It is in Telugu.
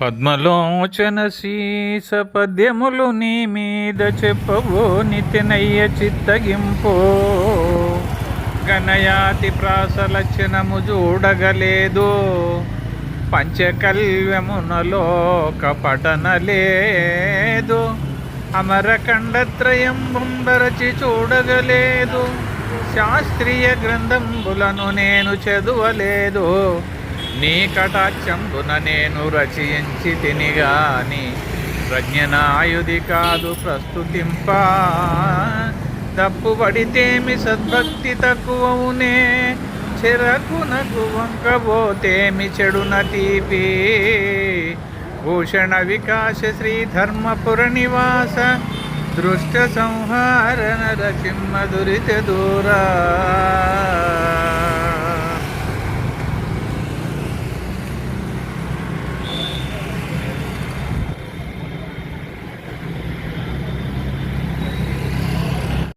పద్మలోచన శీస పద్యములు నీ మీద చెప్పవో నితినయ్య చిత్తగింపో. గణయాతి ప్రాసలక్షణము చూడగలేదు. పంచకల్యమునలో పఠనలేదు అమరకండత్రయం బొంబరచి చూడగలేదు. శాస్త్రీయ గ్రంథంబులను నేను చదువలేదు. నీ కటాక్షంబున నేను రచయించి తినిగాని ప్రజ్ఞనాయుధి కాదు ప్రస్తుతింప. తప్పు పడితేమి సద్భక్తి తక్కువనే చెరకునకు వంకబోతేమి చెడున తీపి. భూషణ వికాస శ్రీ ధర్మపుర నివాస దృష్ట సంహారణ రచిమ్మ దురిత దూరా.